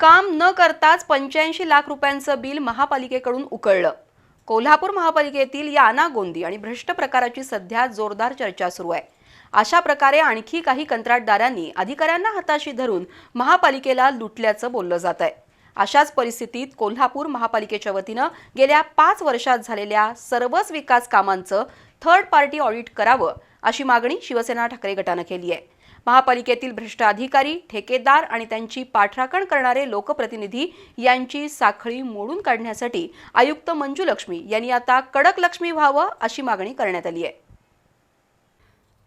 काम न करताच पंच्याऐंशी लाख रुपयांचं बिल महापालिकेकडून उकळलं. कोल्हापूर महापालिकेतील या अनागोंदी आणि भ्रष्ट प्रकाराची सध्या जोरदार चर्चा सुरू आहे. अशा प्रकारे आणखी काही कंत्राटदारांनी अधिकाऱ्यांना हाताशी धरून महापालिकेला लुटल्याचं बोललं जात आहे. अशाच परिस्थितीत कोल्हापूर महापालिकेच्या वतीनं गेल्या पाच वर्षात झालेल्या सर्वच विकास कामांचं थर्ड पार्टी ऑडिट करावं अशी मागणी शिवसेना ठाकरे गटानं केली आहे. महापालिकेतील भ्रष्ट अधिकारी ठेकेदार आणि त्यांची पाठराखण करणारे लोकप्रतिनिधी यांची साखळी मोडून काढण्यासाठी आयुक्त मंजू लक्ष्मी यांनी आता कडक लक्ष्मी व्हावं अशी मागणी करण्यात आली आहे.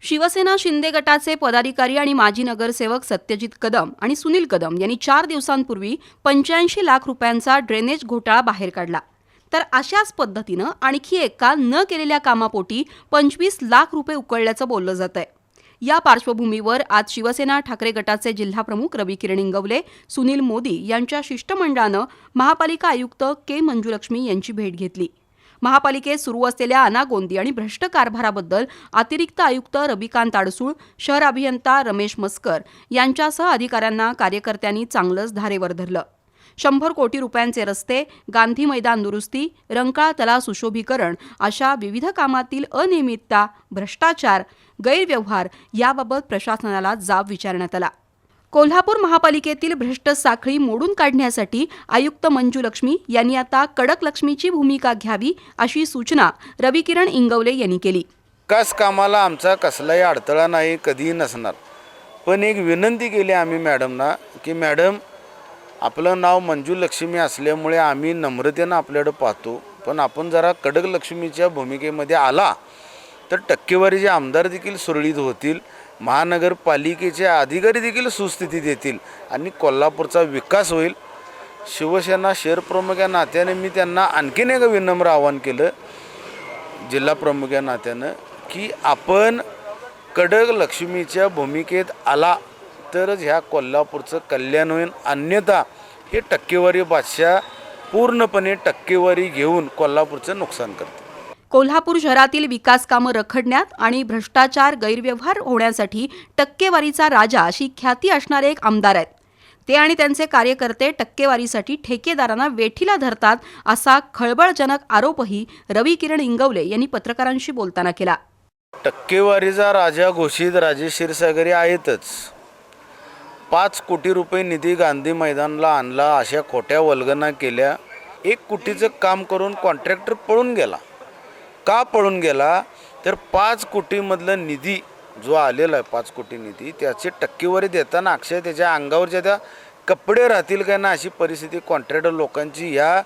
शिवसेना शिंदे गटाचे पदाधिकारी आणि माजी नगरसेवक सत्यजित कदम आणि सुनील कदम यांनी चार दिवसांपूर्वी पंच्याऐंशी लाख रुपयांचा ड्रेनेज घोटाळा बाहेर काढला. तर अशाच पद्धतीनं आणखी एका न केलेल्या कामापोटी पंचवीस लाख रुपये उकळल्याचं बोललं जात आहे या पार्श्वभूमीवर आज शिवसेना ठाकरे गटाचे जिल्हाप्रमुख रवी किरण इंगवले सुनील मोदी यांच्या शिष्टमंडळानं महापालिका आयुक्त के मंजुलक्ष्मी यांची भेट घेतली. महापालिकेत सुरू असलेल्या अनागोंदी आणि भ्रष्ट कारभाराबद्दल अतिरिक्त आयुक्त रविकांत आडसूळ शहर अभियंता रमेश मस्कर यांच्यासह अधिकाऱ्यांना कार्यकर्त्यांनी चांगलंच धारेवर धरलं. शंभर कोटी रुपयांचे रस्ते गांधी मैदान दुरुस्ती रंकाळा तलाव सुशोभीकरण अशा विविध कामातील अनियमितता भ्रष्टाचार गैरव्यवहार याबाबत प्रशासनाला जाब विचारण्यात आला. कोल्हापूर महापालिकेतील भ्रष्ट साखळी मोडून काढण्यासाठी आयुक्त मंजू लक्ष्मी यांनी आता कडक लक्ष्मीची भूमिका घ्यावी अशी सूचना रविकिरण इंगवले यांनी केली. विकास कामाला आमचा कसलाही अडथळा नाही कधीही नसणार. पण एक विनंती केली आम्ही मॅडमना की मॅडम आपलं नाव मंजू लक्ष्मी असल्यामुळे आम्ही नम्रतेनं आपल्याकडं पाहतो. पण आपण जरा कडक लक्ष्मीच्या भूमिकेमध्ये आला तर टक्केवारीचे आमदार देखील सुरळीत होतील महानगरपालिकेचे अधिकारी देखील सुस्थितीत येतील आणि कोल्हापूरचा विकास होईल. शिवसेना शहर प्रमुख या नात्याने मी त्यांना आणखीन एक विनम्र आवाहन केलं जिल्हा प्रमुख या नात्यानं की आपण कडक लक्ष्मीच्या भूमिकेत आला तरच ह्या कोल्हापूरचं कल्याण होईल अन्यथा हे टक्केवारी बादशाह पूर्णपणे टक्केवारी घेऊन कोल्हापूरचं नुकसान करते कोल्हापूर शहरातील विकास कामं रखडण्यात आणि भ्रष्टाचार गैरव्यवहार होण्यासाठी टक्केवारीचा राजा अशी ख्याती असणारे एक आमदार आहेत. ते आणि त्यांचे कार्यकर्ते टक्केवारीसाठी ठेकेदारांना वेठीला धरतात असा खळबळजनक आरोपही रवी किरण इंगवले यांनी पत्रकारांशी बोलताना केला. टक्केवारीचा राजा घोषित राजेश क्षीरसागरी आहेतच. पाच कोटी रुपये निधी गांधी मैदानला आणला अशा खोट्या वल्गना केल्या. एक कोटीचं काम करून कॉन्ट्रॅक्टर पळून गेला. का पळून गेला? तर पाच कोटीमधलं निधी जो आलेला आहे पाच कोटी निधी त्याची टक्केवारी देताना अक्षय त्याच्या अंगावरच्या त्या कपडे राहतील काय ना अशी परिस्थिती कॉन्ट्रॅक्टर लोकांची या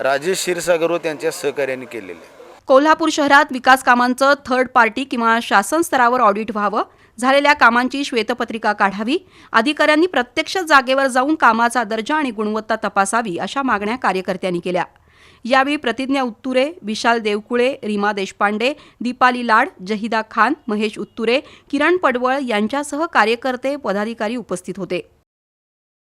राजेश क्षीरसागर व त्यांच्या सहकार्याने केलेली आहे. कोल्हापूर शहरात विकास कामांचं थर्ड पार्टी किंवा शासन स्तरावर ऑडिट व्हावं. झालेल्या कामांची श्वेतपत्रिका काढावी. अधिकाऱ्यांनी प्रत्यक्ष जागेवर जाऊन कामाचा दर्जा आणि गुणवत्ता तपासावी अशा मागण्या कार्यकर्त्यांनी केल्या. यावेळी प्रतिज्ञा उत्तुरे विशाल देवकुळे रीमा देशपांडे दीपाली लाड जहिदा खान महेश उत्तुरे किरण पडवळ यांच्यासह कार्यकर्ते पदाधिकारी उपस्थित होते.